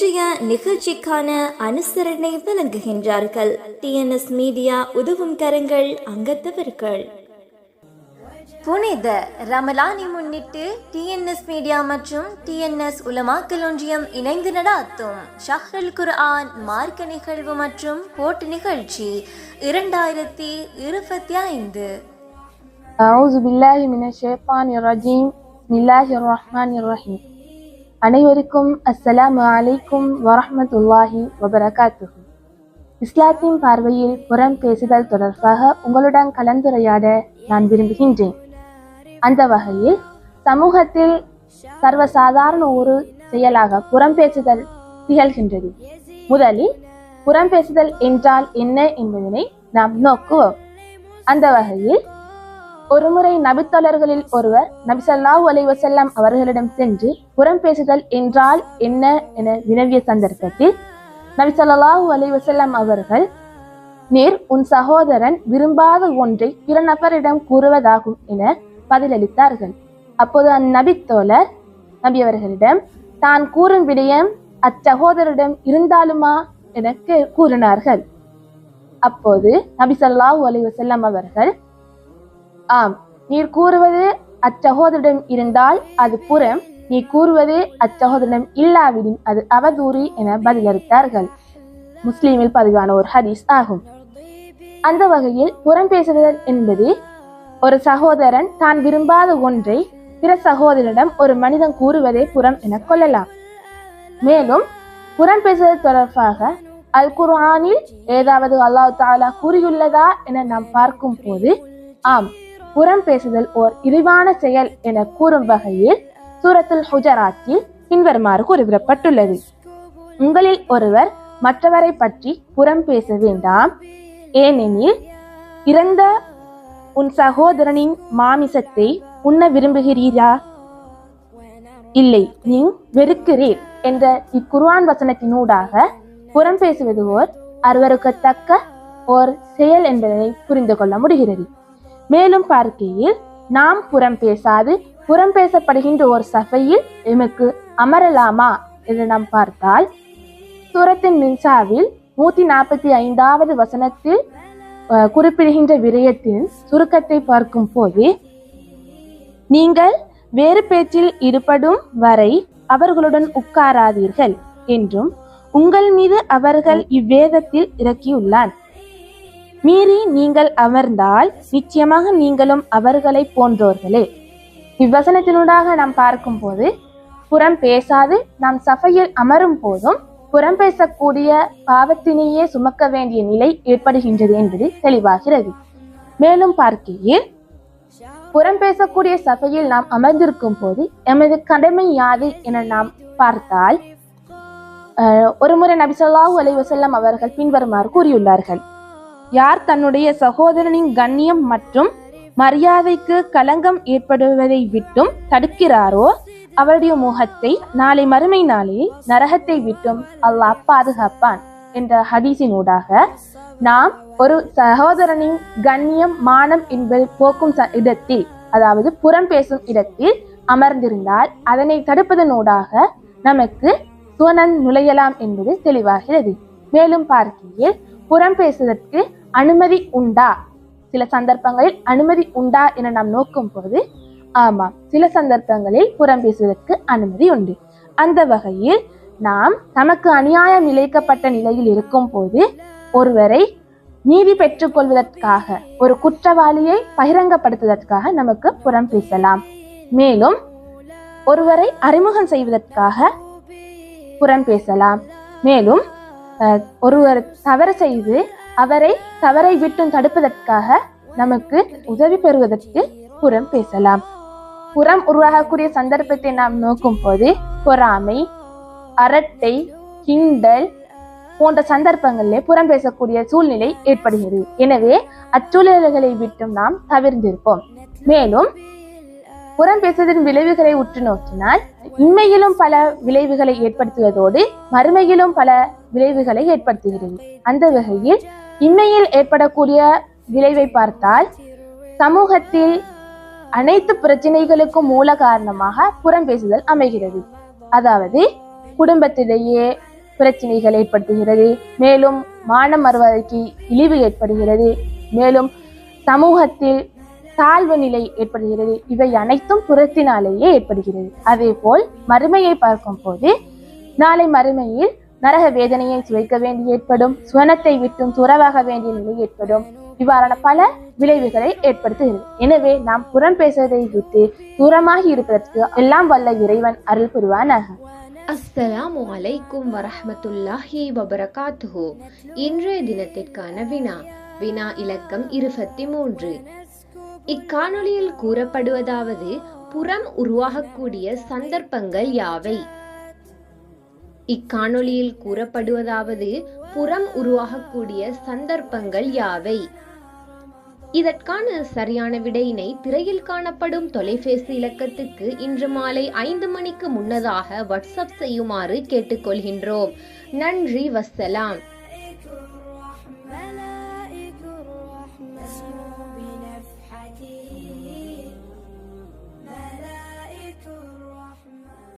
இன்றைய நிகழ்ச்சிக்கான அனுசரணை வழங்குகின்றார்கள் டிஎன்எஸ் மீடியா உதவும் கரங்கள் அங்கத்தவர்கள் புனித ரமலானை முன்னிட்டு டிஎன்எஸ் மீடியா மற்றும் டிஎன்எஸ் உலமாக்கல் ஒன்றியம் இணைந்து நடாத்தும் ஷஹ்ரல் குர்ஆன் மார்க்க நிகழ்வு மற்றும் போட்டி நிகழ்ச்சி இரண்டாயிரத்தி இருபத்தி ஐந்து أعوذ بالله من الشيطان الرجيم بسم الله الرحمن الرحيم அனைவருக்கும் அஸ்ஸலாமு அலைக்கும் வரஹ்மத்துல்லாஹி வபரகாத்து இஸ்லாத்தின் பார்வையில் புறம் பேசுதல் தொடர்பாக உங்களுடன் கலந்துரையாட நான் விரும்புகின்றேன். அந்த வகையில் சமூகத்தில் சர்வசாதாரண ஒரு செயலாக புறம் பேசுதல் திகழ்கின்றது. முதலில் புறம் பேசுதல் என்றால் என்ன என்பதனை நாம் நோக்குவோம். அந்த வகையில் ஒருமுறை நபித்தோழர்களில் ஒருவர் நபி அலைவசல்லாம் அவர்களிடம் சென்று புறம் பேசுதல் என்றால் என்ன என வினவிய சந்தர்ப்பத்தில் நபிசல்லாஹு அலைவசல்லாம் அவர்கள் நீர் உன் சகோதரன் விரும்பாத ஒன்றை பிற நபரிடம் கூறுவதாகும் என பதிலளித்தார்கள். அப்போது அந்நபித்தோழர் நபி அவர்களிடம் தான் கூறும் விடயம் அச்சகோதரிடம் இருந்தாலுமா? என கே- கூறினார்கள். அப்போது நபி சல்லாஹூ அலைஹி அவர்கள் ஆம். நீர் கூறுவது அச்சகோதரிடம் இருந்தால் அது புறம் நீ கூறுவது அச்சகோதரிடம் இல்லாவிடின் அது அவதூறு என பதிலளித்தார்கள். முஸ்லீமில் பதிவான ஒரு ஹதீஸ் ஆகும். அந்த வகையில் புறம் பேசுதல் என்பது ஒரு சகோதரன் தான் விரும்பாத ஒன்றை பிற சகோதரனிடம் ஒரு மனிதன் கூறுவதே புறம் என கொள்ளலாம். மேலும் புறம் பேசுதல் தொடர்பாக அல் குர்ஆனில் ஏதாவது அல்லாஹ் தாலா கூறியுள்ளதா என நாம் பார்க்கும் போது ஆம் புறம் பேசுதல் ஓர் இழிவான செயல் என கூறும் வகையில் சூரத்துல் ஹுஜராத்தில் பின்வருமாறு குறிப்பிடப்பட்டுள்ளது. உங்களில் ஒருவர் மற்றவரை பற்றி புறம் பேச வேண்டாம். ஏனெனில் இறந்த உன் சகோதரனின் மாமிசத்தை உண்ண விரும்புகிறீரா? இல்லை நீ வெறுக்கிறீர் என்ற இக்குர்வான் வசனத்தினூடாக புறம் பேசுவது ஓர் அருவருக்கத்தக்க ஓர் செயல் என்பதை புரிந்து கொள்ள முடிகிறது. மேலும் பார்க்கையில் நாம் புறம் பேசாது. புறம் பேசப்படுகின்ற ஒரு சபையில் எமக்கு அமரலாமா என்று நாம் பார்த்தால் சூரத்தின் மின்சாவில் நூத்தி நாற்பத்தி ஐந்தாவது வசனத்தில் குறிப்பிடுகின்ற விடயத்தின் சுருக்கத்தை பார்க்கும் போது நீங்கள் வேறு பேச்சில் ஈடுபடும் வரை அவர்களுடன் உட்காராதீர்கள் என்றும் உங்கள் மீது அவர்கள் இவ்வேதத்தில் இறக்கியுள்ளான். மீறி நீங்கள் அமர்ந்தால் நிச்சயமாக நீங்களும் அவர்களை போன்றோர்களே. இவ்வசனத்தினூடாக நாம் பார்க்கும்போது புறம் பேசாது நாம் சபையில் அமரும் போதும் புறம் பேசக்கூடிய பாவத்தினையே சுமக்க வேண்டிய நிலை ஏற்படுகின்றது என்பது தெளிவாகிறது. மேலும் பார்க்கையில் புறம் பேசக்கூடிய சபையில் நாம் அமர்ந்திருக்கும் போது எமது கடமை யாது என நாம் பார்த்தால் அஹ், ஒருமுறை நபி ஸல்லல்லாஹு அலைஹி அவர்கள் பின்வருமாறு கூறியுள்ளார்கள். யார் தன்னுடைய சகோதரனின் கண்ணியம் மற்றும் மரியாதைக்கு களங்கம் ஏற்படுவதை விட்டும் தடுக்கிறாரோ அவருடைய முகத்தை நாளை மறுமை நாளில் நரகத்தை விட்டும் அல்லாஹ் பாதுகாப்பான் என்ற ஹதீஸினூடாக நாம் ஒரு சகோதரனின் கண்ணியம் மானம் என்பது போக்கும் ச- இடத்தில் அதாவது புறம் பேசும் இடத்தில் அமர்ந்திருந்தால் அதனை தடுப்பதனூடாக நமக்கு சுவனன் நுழையலாம் என்பது தெளிவாகிறது. மேலும் பார்க்கையில் புறம் பேசுவதற்கு அனுமதி உண்டா? சில சந்தர்ப்பங்களில் அனுமதி உண்டா என நாம் நோக்கும் போது ஆமாம் சில சந்தர்ப்பங்களில் புறம் பேசுவதற்கு அனுமதி உண்டு. அந்த வகையில் நாம் நமக்கு அநியாயம் இழைக்கப்பட்ட நிலையில் இருக்கும் போது ஒருவரை நீதி பெற்றுக்கொள்வதற்காக ஒரு குற்றவாளியை பகிரங்கப்படுத்துவதற்காக நமக்கு புறம் பேசலாம். மேலும் ஒருவரை அறிமுகம் செய்வதற்காக புறம் பேசலாம். மேலும் ஒருவர் தவறு செய்து அவரை தவறை விட்டும் தடுப்பதற்காக நமக்கு உதவி பெறுவதற்கு புறம் பேசலாம். புறம் உருவாகக்கூடிய சந்தர்ப்பத்தை நாம் நோக்கும் போது பொறாமை அரட்டை கிண்டல் போன்ற சந்தர்ப்பங்களிலே புறம் பேசக்கூடிய சூழ்நிலை ஏற்படுகிறது. எனவே அச்சூழல்களை விட்டும் நாம் தவிர்ந்திருப்போம். மேலும் புறம் பேசுவதன் விளைவுகளை உற்று நோக்கினால் இன்மையிலும் பல விளைவுகளை ஏற்படுத்துவதோடு மறுமையிலும் பல விளைவுகளை ஏற்படுத்துகிறது. அந்த வகையில் இன்மையில் ஏற்படக்கூடிய விளைவை பார்த்தால் சமூகத்தில் அனைத்து பிரச்சனைகளுக்கும் மூல காரணமாக புறம் பேசுதல் அமைகிறது. அதாவது குடும்பத்திலேயே பிரச்சனைகள் ஏற்படுத்துகிறது மேலும் மான மறுவதற்கு இழிவு ஏற்படுகிறது மேலும் சமூகத்தில் தாழ்வு நிலை ஏற்படுகிறது. இவை அனைத்தும் புறத்தினாலேயே ஏற்படுகிறது. அதே போல் மறுமையை பார்க்கும் போது நாளை மறுமையில் நரக வேதனையை சுவைக்க வேண்டி ஏற்படும் சுவனத்தை விட்டும் துறவாக வேண்டிய நிலை ஏற்படும். இவ்வாறான பல விளைவுகளை ஏற்படுத்துகிறது. எனவே நாம் புறம் பேசுவதை விட்டு தூரமாகி இருப்பதற்கு எல்லாம் வல்ல இறைவன் அருள் புரிவானாக. அஸ்ஸலாமு அலைக்கும் வரஹமத்துல்லாஹி வபரகாத்துஹு. இன்றைய தினத்திற்கான வினா வினா இலக்கம் இருபத்தி மூன்று இக்காணொலியில் கூறப்படுவதாவது புறம் உருவாகக்கூடிய சந்தர்ப்பங்கள் யாவை? இக்காணொளியில் கூறப்படுவதாவது புறம் உருவாகக்கூடிய சந்தர்ப்பங்கள் யாவை? இதற்கான சரியான விடையினை திரையில் காணப்படும் தொலைபேசி இலக்கத்துக்கு இன்று மாலை ஐந்து மணிக்கு முன்னதாக வாட்ஸ்அப் செய்யுமாறு கேட்டுக்கொள்கின்றோம். நன்றி வஸ்ஸலாம்.